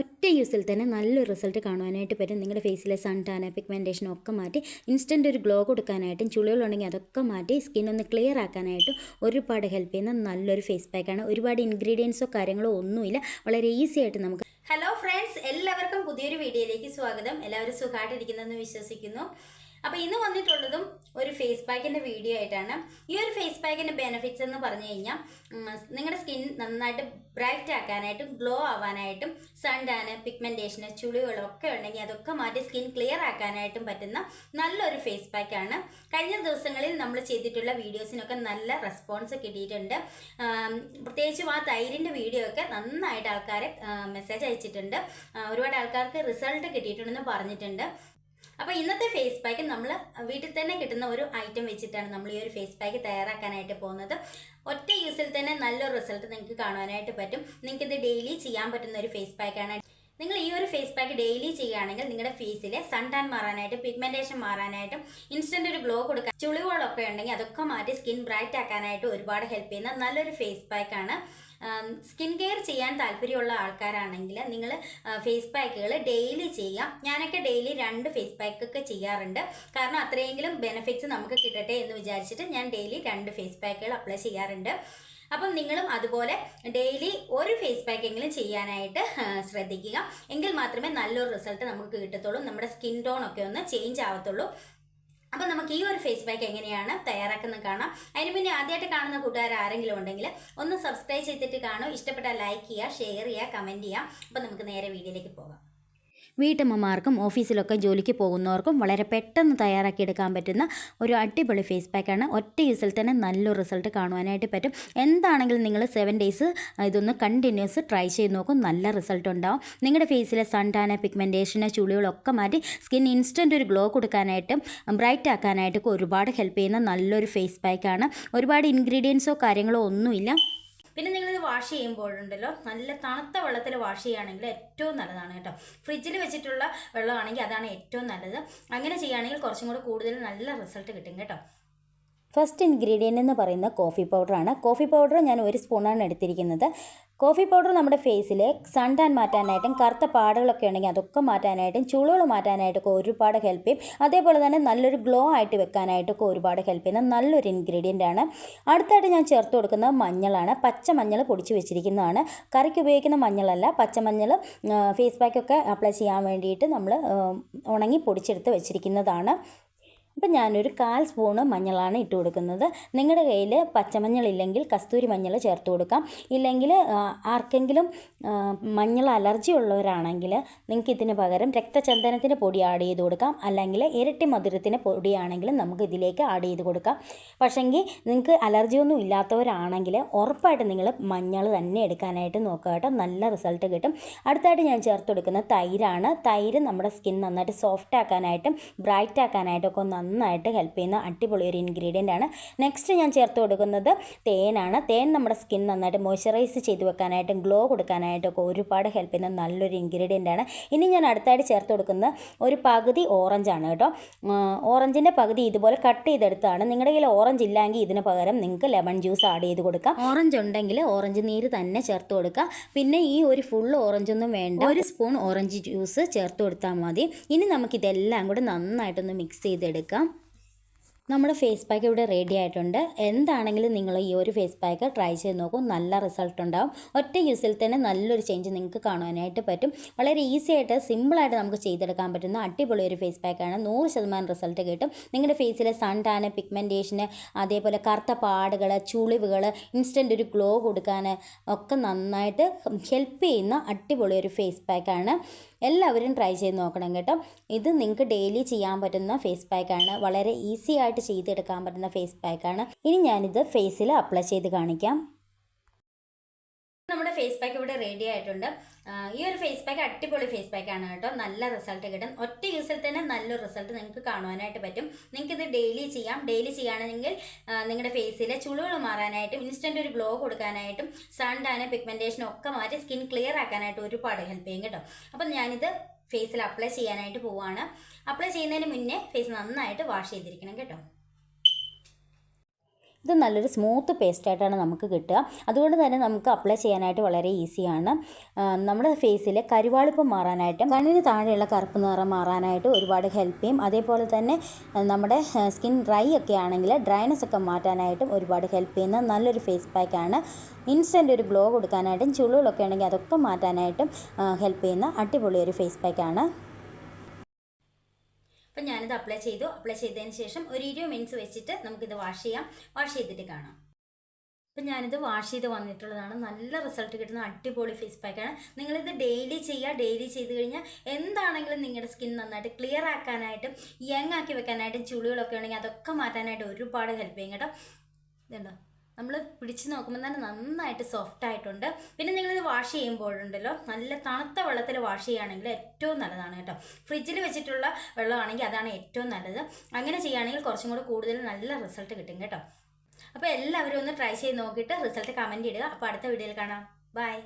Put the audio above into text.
ഒറ്റ യൂസിൽ തന്നെ നല്ലൊരു റിസൾട്ട് കാണുവാനായിട്ട് പറ്റും. നിങ്ങളുടെ ഫേസിലെ സൺ ടാന് പിഗ്മെന്റേഷൻ ഒക്കെ മാറ്റി ഇൻസ്റ്റന്റ് ഒരു ഗ്ലോ കൊടുക്കാനായിട്ടും ചുളികളുണ്ടെങ്കിൽ അതൊക്കെ മാറ്റി സ്കിൻ ഒന്ന് ക്ലിയർ ആക്കാനായിട്ടും ഒരുപാട് ഹെൽപ്പ് ചെയ്യുന്ന നല്ലൊരു ഫേസ് പാക്കാണ് ഒരുപാട് ഇൻഗ്രീഡിയൻസോ കാര്യങ്ങളോ ഒന്നുമില്ല. വളരെ ഈസി ആയിട്ട് നമുക്ക് ഹലോ ഫ്രണ്ട്സ് എല്ലാവർക്കും പുതിയൊരു വീഡിയോയിലേക്ക് സ്വാഗതം. എല്ലാവരും സുഖമായിട്ടിരിക്കുന്നതെന്ന് വിശ്വസിക്കുന്നു. അപ്പോൾ ഇന്ന് വന്നിട്ടുള്ളതും ഒരു ഫേസ് പാക്കിന്റെ വീഡിയോ ആയിട്ടാണ്. ഈ ഒരു ഫേസ് പാക്കിന്റെ ബെനിഫിറ്റ്സ് എന്ന് പറഞ്ഞു കഴിഞ്ഞാൽ നിങ്ങളുടെ സ്കിൻ നന്നായിട്ട് ബ്രൈറ്റ് ആക്കാനായിട്ടും ഗ്ലോ ആവാനായിട്ടും സൺ ടാന് പിഗ്മെന്റേഷന് ചുളികളൊക്കെ ഉണ്ടെങ്കിൽ അതൊക്കെ മാറ്റി സ്കിൻ ക്ലിയർ ആക്കാനായിട്ടും പറ്റുന്ന നല്ലൊരു ഫേസ് പാക്കാണ് കഴിഞ്ഞ ദിവസങ്ങളിൽ നമ്മൾ ചെയ്തിട്ടുള്ള വീഡിയോസിനൊക്കെ നല്ല റെസ്പോൺസ് കിട്ടിയിട്ടുണ്ട്. പ്രത്യേകിച്ചും ആ തൈരിന്റെ വീഡിയോ ഒക്കെ നന്നായിട്ട് ആൾക്കാരെ മെസ്സേജ് അയച്ചിട്ടുണ്ട്. ഒരുപാട് ആൾക്കാർക്ക് റിസൾട്ട് കിട്ടിയിട്ടുണ്ടെന്ന് പറഞ്ഞിട്ടുണ്ട്. അപ്പോൾ ഇന്നത്തെ ഫേസ് പാക്ക് നമ്മൾ വീട്ടിൽ തന്നെ കിട്ടുന്ന ഒരു ഐറ്റം വെച്ചിട്ടാണ് നമ്മൾ ഈ ഒരു ഫേസ് പാക്ക് തയ്യാറാക്കാനായിട്ട് പോകുന്നത്. ഒറ്റ യൂസിൽ തന്നെ നല്ലൊരു റിസൾട്ട് നിങ്ങൾക്ക് കാണുവാനായിട്ട് പറ്റും. നിങ്ങൾക്ക് ഇത് ഡെയിലി ചെയ്യാൻ പറ്റുന്ന ഒരു ഫേസ് പാക്കാണ് നിങ്ങൾ ഈ ഒരു ഫേസ് പാക്ക് ഡെയിലി ചെയ്യുകയാണെങ്കിൽ നിങ്ങളുടെ ഫേസിലെ സൺ ടാൻ മാറാനായിട്ട് പിഗ്മെന്റേഷൻ മാറാനായിട്ടും ഇൻസ്റ്റന്റ് ഒരു ഗ്ലോ കൊടുക്കാൻ ചുളിവുകളൊക്കെ ഉണ്ടെങ്കിൽ അതൊക്കെ മാറ്റി സ്കിൻ ബ്രൈറ്റ് ആക്കാനായിട്ട് ഒരുപാട് ഹെൽപ്പ് ചെയ്യുന്ന നല്ലൊരു ഫേസ് പാക്കാണ് സ്കിൻ കെയർ ചെയ്യാൻ താല്പര്യമുള്ള ആൾക്കാരാണെങ്കിൽ നിങ്ങൾ ഫേസ് പാക്കുകൾ ഡെയിലി ചെയ്യാം. ഞാനൊക്കെ ഡെയിലി രണ്ട് ഫേസ് പാക്കൊക്കെ ചെയ്യാറുണ്ട്. കാരണം അത്രയെങ്കിലും ബെനിഫിറ്റ്സ് നമുക്ക് കിട്ടട്ടെ എന്ന് വിചാരിച്ചിട്ട് ഞാൻ ഡെയിലി രണ്ട് ഫേസ് പാക്കുകൾ അപ്ലൈ ചെയ്യാറുണ്ട്. അപ്പം നിങ്ങളും അതുപോലെ ഡെയിലി ഒരു ഫേസ് പാക്കെങ്കിലും ചെയ്യാനായിട്ട് ശ്രദ്ധിക്കുക. എങ്കിൽ മാത്രമേ നല്ലൊരു റിസൾട്ട് നമുക്ക് കിട്ടത്തുള്ളൂ. നമ്മുടെ സ്കിൻ ടോൺ ഒക്കെ ഒന്ന് ചേഞ്ച് ആവത്തുള്ളൂ. അപ്പം നമുക്ക് ഈ ഒരു ഫേസ് പാക്ക് എങ്ങനെയാണ് തയ്യാറാക്കുന്നത് കാണാം. അതിന് പിന്നെ ആദ്യമായിട്ട് കാണുന്ന കൂട്ടുകാർ ആരെങ്കിലും ഉണ്ടെങ്കിൽ ഒന്ന് സബ്സ്ക്രൈബ് ചെയ്തിട്ട് കാണും. ഇഷ്ടപ്പെട്ടാൽ ലൈക്ക് ചെയ്യുക ഷെയർ ചെയ്യുക കമന്റ് ചെയ്യാം അപ്പം നമുക്ക് നേരെ വീഡിയോയിലേക്ക് പോകാം. വീട്ടമ്മമാർക്കും ഓഫീസിലൊക്കെ ജോലിക്ക് പോകുന്നവർക്കും വളരെ പെട്ടെന്ന് തയ്യാറാക്കി എടുക്കാൻ പറ്റുന്ന ഒരു അടിപൊളി ഫേസ് പാക്കാണ്. ഒറ്റ യൂസിൽ തന്നെ നല്ലൊരു റിസൾട്ട് കാണുവാനായിട്ട് പറ്റും. എന്താണെങ്കിലും നിങ്ങൾ സെവൻ ഡേയ്സ് ഇതൊന്ന് കണ്ടിന്യൂസ് ട്രൈ ചെയ്ത് നോക്കും. നല്ല റിസൾട്ട് ഉണ്ടാവും. നിങ്ങളുടെ ഫേസിലെ സൺ ടാന് പിഗ്മെന്റേഷന് ചുളികളൊക്കെ മാറ്റി സ്കിൻ ഇൻസ്റ്റന്റ് ഒരു ഗ്ലോ കൊടുക്കാനായിട്ടും ബ്രൈറ്റ് ആക്കാനായിട്ടൊക്കെ ഒരുപാട് ഹെൽപ്പ് ചെയ്യുന്ന നല്ലൊരു ഫേസ് പാക്കാണ് ഒരുപാട് ഇൻഗ്രീഡിയൻസോ കാര്യങ്ങളോ ഒന്നുമില്ല. പിന്നെ നിങ്ങൾ ഇത് വാഷ് ചെയ്യുമ്പോഴുണ്ടല്ലോ നല്ല തണുത്ത വെള്ളത്തിൽ വാഷ് ചെയ്യുകയാണെങ്കിൽ ഏറ്റവും നല്ലതാണ് കേട്ടോ. ഫ്രിഡ്ജിൽ വെച്ചിട്ടുള്ള വെള്ളമാണെങ്കിൽ അതാണ് ഏറ്റവും നല്ലത്. അങ്ങനെ ചെയ്യുകയാണെങ്കിൽ കുറച്ചും കൂടി കൂടുതൽ നല്ല റിസൾട്ട് കിട്ടും കേട്ടോ. ഫസ്റ്റ് ഇൻഗ്രീഡിയന്റ് എന്ന് പറയുന്നത് കോഫി പൗഡറാണ്. കോഫി പൗഡർ ഞാൻ ഒരു സ്പൂണാണ് എടുത്തിരിക്കുന്നത്. കോഫി പൗഡർ നമ്മുടെ ഫേസിൽ സൺ ടാൻ മാറ്റാനായിട്ടും കറുത്ത പാടുകളൊക്കെ ഉണ്ടെങ്കിൽ അതൊക്കെ മാറ്റാനായിട്ടും ചുളുകൾ മാറ്റാനായിട്ടൊക്കെ ഒരുപാട് ഹെൽപ്പ് ചെയ്യും. അതേപോലെ തന്നെ നല്ലൊരു ഗ്ലോ ആയിട്ട് വെക്കാനായിട്ടൊക്കെ ഒരുപാട് ഹെൽപ്പ് ചെയ്യുന്ന നല്ലൊരു ഇൻഗ്രീഡിയന്റ് ആണ്. അടുത്തായിട്ട് ഞാൻ ചേർത്ത് കൊടുക്കുന്നത് മഞ്ഞളാണ്. പച്ച മഞ്ഞൾ പൊടിച്ച് വെച്ചിരിക്കുന്നതാണ്. കറിക്ക് ഉപയോഗിക്കുന്ന മഞ്ഞളല്ല. പച്ചമഞ്ഞൾ ഫേസ് പാക്കൊക്കെ അപ്ലൈ ചെയ്യാൻ വേണ്ടിയിട്ട് നമ്മൾ ഉണങ്ങി പൊടിച്ചെടുത്ത് വെച്ചിരിക്കുന്നതാണ്. അപ്പം ഞാനൊരു കാൽ സ്പൂണ് മഞ്ഞളാണ് ഇട്ട് കൊടുക്കുന്നത്. നിങ്ങളുടെ കയ്യിൽ പച്ചമഞ്ഞൾ ഇല്ലെങ്കിൽ കസ്തൂരി മഞ്ഞൾ ചേർത്ത് കൊടുക്കാം. ഇല്ലെങ്കിൽ ആർക്കെങ്കിലും മഞ്ഞൾ അലർജി ഉള്ളവരാണെങ്കിൽ നിങ്ങൾക്ക് ഇതിന് പകരം രക്തചന്ദനത്തിന്റെ പൊടി ആഡ് ചെയ്ത് കൊടുക്കാം. അല്ലെങ്കിൽ ഇരട്ടി മധുരത്തിന്റെ പൊടിയാണെങ്കിൽ നമുക്ക് ഇതിലേക്ക് ആഡ് ചെയ്ത് കൊടുക്കാം. പക്ഷേങ്കിൽ നിങ്ങൾക്ക് അലർജി ഒന്നും ഇല്ലാത്തവരാണെങ്കിൽ ഉറപ്പായിട്ട് നിങ്ങൾ മഞ്ഞൾ തന്നെ എടുക്കാനായിട്ട് നോക്കുക കേട്ടോ. നല്ല റിസൾട്ട് കിട്ടും. അടുത്തായിട്ട് ഞാൻ ചേർത്ത് കൊടുക്കുന്ന തൈരാണ്. തൈര് നമ്മുടെ സ്കിൻ നന്നായിട്ട് സോഫ്റ്റ് ആക്കാനായിട്ടും ബ്രൈറ്റ് ആക്കാനായിട്ടും ഒക്കെ നന്നായിട്ട് ഹെൽപ്പ് ചെയ്യുന്ന അടിപൊളി ഒരു ഇൻഗ്രീഡിയന്റ് ആണ്. നെക്സ്റ്റ് ഞാൻ ചേർത്ത് കൊടുക്കുന്നത് തേനാണ്. തേൻ നമ്മുടെ സ്കിൻ നന്നായിട്ട് മോയ്സ്ചറൈസ് ചെയ്ത് വെക്കാനായിട്ടും ഗ്ലോ കൊടുക്കാനായിട്ടൊക്കെ ഒരുപാട് ഹെൽപ്പ് ചെയ്യുന്ന നല്ലൊരു ഇൻഗ്രീഡിയന്റ് ആണ്. ഇനി ഞാൻ അടുത്തായിട്ട് ചേർത്ത് കൊടുക്കുന്നത് ഒരു പകുതി ഓറഞ്ചാണ് കേട്ടോ. ഓറഞ്ചിന്റെ പകുതി ഇതുപോലെ കട്ട് ചെയ്തെടുത്താണ് നിങ്ങളുടെ കയ്യിൽ ഓറഞ്ച് ഇല്ലെങ്കിൽ ഇതിന് പകരം നിങ്ങൾക്ക് ലെമൺ ജ്യൂസ് ആഡ് ചെയ്ത് കൊടുക്കാം. ഓറഞ്ച് ഉണ്ടെങ്കിൽ ഓറഞ്ച് നീര് തന്നെ ചേർത്ത് കൊടുക്കുക. പിന്നെ ഈ ഒരു ഫുൾ ഓറഞ്ചൊന്നും വേണ്ട. ഒരു സ്പൂൺ ഓറഞ്ച് ജ്യൂസ് ചേർത്ത് കൊടുത്താൽ മതി. ഇനി നമുക്കിതെല്ലാം കൂടെ നന്നായിട്ടൊന്ന് മിക്സ് ചെയ്തെടുക്കാം. കൊടുക്കാം നമ്മുടെ ഫേസ് പാക്ക് ഇവിടെ റെഡി ആയിട്ടുണ്ട്. എന്താണെങ്കിലും നിങ്ങൾ ഈ ഒരു ഫേസ് പാക്ക് ട്രൈ ചെയ്ത് നോക്കും. നല്ല റിസൾട്ട് ഉണ്ടാവും. ഒറ്റ യൂസിൽ തന്നെ നല്ലൊരു ചേഞ്ച് നിങ്ങൾക്ക് കാണുവാനായിട്ട് പറ്റും. വളരെ ഈസി ആയിട്ട് സിമ്പിളായിട്ട് നമുക്ക് ചെയ്തെടുക്കാൻ പറ്റുന്ന അടിപൊളി ഒരു ഫേസ് പാക്കാണ് നൂറ് ശതമാനം റിസൾട്ട് കിട്ടും. നിങ്ങളുടെ ഫേസിലെ സൺ ടാന് പിഗ്മെന്റേഷന് അതേപോലെ കറുത്ത പാടുകൾ ചുളിവുകൾ ഇൻസ്റ്റന്റ് ഒരു ഗ്ലോ കൊടുക്കാൻ ഒക്കെ നന്നായിട്ട് ഹെൽപ്പ് ചെയ്യുന്ന അടിപൊളി ഒരു ഫേസ് പാക്കാണ് എല്ലാവരും ട്രൈ ചെയ്ത് നോക്കണം കേട്ടോ. ഇത് നിങ്ങൾക്ക് ഡെയിലി ചെയ്യാൻ പറ്റുന്ന ഫേസ് പാക്കാണ് വളരെ ഈസി ആയിട്ട് ചെയ്തെടുക്കാൻ പറ്റുന്ന ഫേസ് പാക്കാണ് ഇനി ഞാനിത് ഫേസിൽ അപ്ലൈ ചെയ്ത് കാണിക്കാം. നമ്മുടെ ഫേസ് പാക്ക് ഇവിടെ റെഡി ആയിട്ടുണ്ട്. ഈ ഒരു ഫേസ് പാക്ക് അടിപൊളി ഫേസ് പാക്ക് ആണ് കേട്ടോ. നല്ല റിസൾട്ട് കിട്ടും. ഒറ്റ യൂസിൽ തന്നെ നല്ലൊരു റിസൾട്ട് നിങ്ങൾക്ക് കാണുവാനായിട്ട് പറ്റും. നിങ്ങൾക്ക് ഇത് ഡെയിലി ചെയ്യാം. ഡെയിലി ചെയ്യുകയാണെങ്കിൽ നിങ്ങളുടെ ഫേസിലെ ചുളുകൾ മാറാനായിട്ടും ഇൻസ്റ്റന്റ് ഒരു ഗ്ലോ കൊടുക്കാനായിട്ടും സൺ ടാന് പിഗ്മെന്റേഷനും ഒക്കെ മാറ്റി സ്കിൻ ക്ലിയർ ആക്കാനായിട്ട് ഒരുപാട് ഹെൽപ്പ് ചെയ്യും കേട്ടോ. അപ്പം ഞാനിത് ഫേസിൽ അപ്ലൈ ചെയ്യാനായിട്ട് പോവുകയാണ് അപ്ലൈ ചെയ്യുന്നതിന് മുന്നേ ഫേസ് നന്നായിട്ട് വാഷ് ചെയ്തിരിക്കണം കേട്ടോ. ഇത് നല്ലൊരു സ്മൂത്ത് പേസ്റ്റായിട്ടാണ് നമുക്ക് കിട്ടുക. അതുകൊണ്ട് തന്നെ നമുക്ക് അപ്ലൈ ചെയ്യാനായിട്ട് വളരെ ഈസിയാണ് നമ്മുടെ ഫേസിലെ കരുവാളിപ്പം മാറാനായിട്ടും കണ്ണിന് താഴെയുള്ള കറുപ്പ് നിറം മാറാനായിട്ട് ഒരുപാട് ഹെൽപ്പ് ചെയ്യും. അതേപോലെ തന്നെ നമ്മുടെ സ്കിൻ ഡ്രൈ ഒക്കെ ആണെങ്കിൽ ഡ്രൈനെസ് ഒക്കെ മാറ്റാനായിട്ടും ഒരുപാട് ഹെൽപ്പ് ചെയ്യുന്ന നല്ലൊരു ഫേസ് പാക്കാണ് ഇൻസ്റ്റന്റ് ഒരു ഗ്ലോ കൊടുക്കാനായിട്ടും ചുളികളൊക്കെ ആണെങ്കിൽ അതൊക്കെ മാറ്റാനായിട്ടും ഹെൽപ്പ് ചെയ്യുന്ന അടിപൊളി ഒരു ഫേസ് പാക്കാണ് അപ്പം ഞാനിത് അപ്ലൈ ചെയ്തു. അപ്ലൈ ചെയ്തതിന് ശേഷം ഒരു ഇരുപത് മിനിറ്റ്സ് വെച്ചിട്ട് നമുക്കിത് വാഷ് ചെയ്യാം. വാഷ് ചെയ്തിട്ട് കാണാം. അപ്പം ഞാനിത് വാഷ് ചെയ്ത് വന്നിട്ടുള്ളതാണ്. നല്ല റിസൾട്ട് കിട്ടുന്ന അടിപൊളി ഫേസ് പാക്കാണ് നിങ്ങളിത് ഡെയിലി ചെയ്യുക. ഡെയിലി ചെയ്ത് കഴിഞ്ഞാൽ എന്താണെങ്കിലും നിങ്ങളുടെ സ്കിൻ നന്നായിട്ട് ക്ലിയർ ആക്കാനായിട്ടും യങ് ആക്കി വെക്കാനായിട്ടും ചുളികളൊക്കെ ഉണ്ടെങ്കിൽ അതൊക്കെ മാറ്റാനായിട്ട് ഒരുപാട് ഹെൽപ്പ് ചെയ്യും കേട്ടോ. ഇതുണ്ടോ നമ്മൾ പിടിച്ച് നോക്കുമ്പോൾ തന്നെ നന്നായിട്ട് സോഫ്റ്റ് ആയിട്ടുണ്ട്. പിന്നെ നിങ്ങളിത് വാഷ് ചെയ്യുമ്പോഴുണ്ടല്ലോ നല്ല തണുത്ത വെള്ളത്തിൽ വാഷ് ചെയ്യുകയാണെങ്കിൽ ഏറ്റവും നല്ലതാണ് കേട്ടോ. ഫ്രിഡ്ജിൽ വെച്ചിട്ടുള്ള വെള്ളമാണെങ്കിൽ അതാണ് ഏറ്റവും നല്ലത്. അങ്ങനെ ചെയ്യുകയാണെങ്കിൽ കുറച്ചും കൂടെ കൂടുതൽ നല്ല റിസൾട്ട് കിട്ടും കേട്ടോ. അപ്പോൾ എല്ലാവരും ഒന്ന് ട്രൈ ചെയ്ത് നോക്കിയിട്ട് റിസൾട്ട് കമന്റ് ഇടുക. അപ്പോൾ അടുത്ത വീഡിയോയിൽ കാണാം. ബൈ